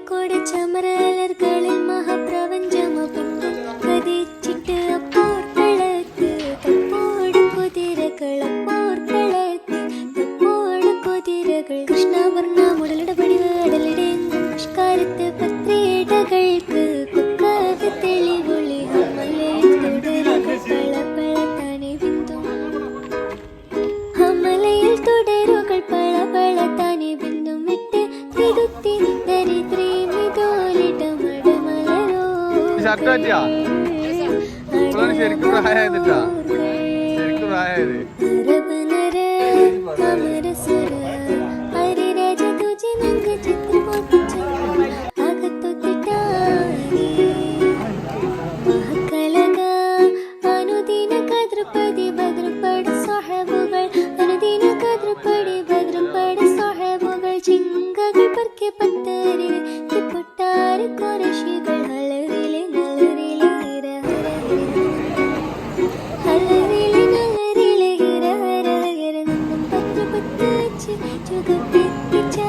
കോഴിക്കോട് ചമരലർകളിൽ മഹാപ്രപഞ്ചമൊപ്പത്ത് കതിച്ചിട്ട് അപ്പോർക്കളത്ത് കുതിരകൾ അപ്പോർക്കളത്ത് കുതിരകൾ കൃഷ്ണവർണ മുടലിട പടിവ് അടലിടെങ്കും പുഷ്കാരത്ത് പത്രേടകൾക്ക് ഹമലയിൽ തുടരുകൾ പള പളത്താനെ ബിന്ദു. അമലയിൽ തുടരുകൾ വിട്ട് തിരുത്തി ഷർട്ട് പറ്റിയാ? ഇപ്പോഴാണ് ശരിക്കും പ്രായമായതിട്ടാ. ശരിക്കും പ്രായമായത് അരബനര பிச்சா